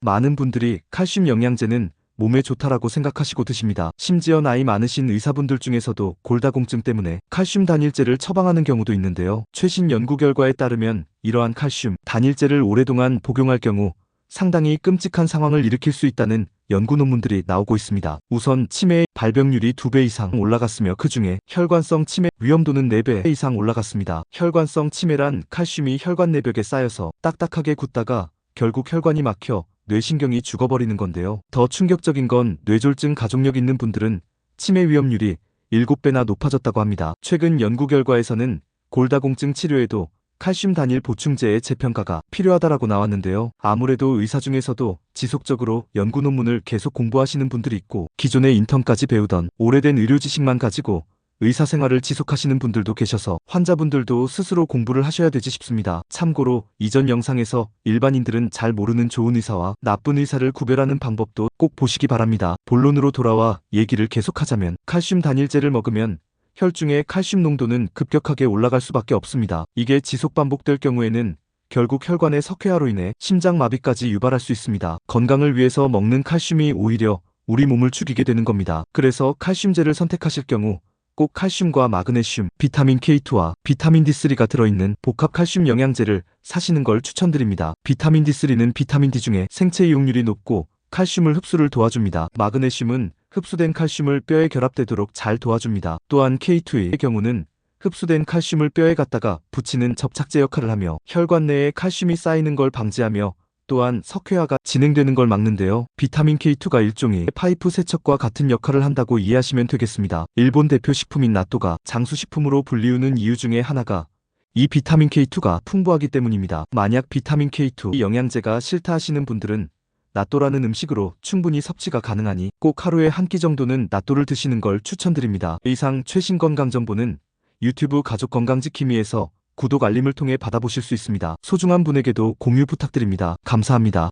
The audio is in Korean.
많은 분들이 칼슘 영양제는 몸에 좋다라고 생각하시고 드십니다. 심지어 나이 많으신 의사분들 중에서도 골다공증 때문에 칼슘 단일제를 처방하는 경우도 있는데요. 최신 연구 결과에 따르면 이러한 칼슘 단일제를 오랫동안 복용할 경우 상당히 끔찍한 상황을 일으킬 수 있다는 연구 논문들이 나오고 있습니다. 우선 치매의 발병률이 2배 이상 올라갔으며 그 중에 혈관성 치매 위험도는 4배 이상 올라갔습니다. 혈관성 치매란 칼슘이 혈관 내벽에 쌓여서 딱딱하게 굳다가 결국 혈관이 막혀 뇌신경이 죽어버리는 건데요. 더 충격적인 건 뇌졸중 가족력 있는 분들은 치매 위험률이 7배나 높아졌다고 합니다. 최근 연구 결과에서는 골다공증 치료에도 칼슘 단일 보충제의 재평가가 필요하다라고 나왔는데요. 아무래도 의사 중에서도 지속적으로 연구 논문을 계속 공부하시는 분들이 있고 기존의 인턴까지 배우던 오래된 의료 지식만 가지고 의사 생활을 지속하시는 분들도 계셔서 환자분들도 스스로 공부를 하셔야 되지 싶습니다. 참고로 이전 영상에서 일반인들은 잘 모르는 좋은 의사와 나쁜 의사를 구별하는 방법도 꼭 보시기 바랍니다. 본론으로 돌아와 얘기를 계속하자면 칼슘 단일제를 먹으면 혈중의 칼슘 농도는 급격하게 올라갈 수밖에 없습니다. 이게 지속 반복될 경우에는 결국 혈관의 석회화로 인해 심장마비까지 유발할 수 있습니다. 건강을 위해서 먹는 칼슘이 오히려 우리 몸을 죽이게 되는 겁니다. 그래서 칼슘제를 선택하실 경우 꼭 칼슘과 마그네슘, 비타민 K2와 비타민 D3가 들어있는 복합 칼슘 영양제를 사시는 걸 추천드립니다. 비타민 D3는 비타민 D 중에 생체 이용률이 높고 칼슘을 흡수를 도와줍니다. 마그네슘은 흡수된 칼슘을 뼈에 결합되도록 잘 도와줍니다. 또한 K2의 경우는 흡수된 칼슘을 뼈에 갖다가 붙이는 접착제 역할을 하며 혈관 내에 칼슘이 쌓이는 걸 방지하며 또한 석회화가 진행되는 걸 막는데요. 비타민 K2가 일종의 파이프 세척과 같은 역할을 한다고 이해하시면 되겠습니다. 일본 대표 식품인 나또가 장수식품으로 불리우는 이유 중에 하나가 이 비타민 K2가 풍부하기 때문입니다. 만약 비타민 K2 영양제가 싫다 하시는 분들은 나또라는 음식으로 충분히 섭취가 가능하니 꼭 하루에 한 끼 정도는 나또를 드시는 걸 추천드립니다. 이상 최신 건강 정보는 유튜브 가족 건강 지킴이에서 구독 알림을 통해 받아보실 수 있습니다. 소중한 분에게도 공유 부탁드립니다. 감사합니다.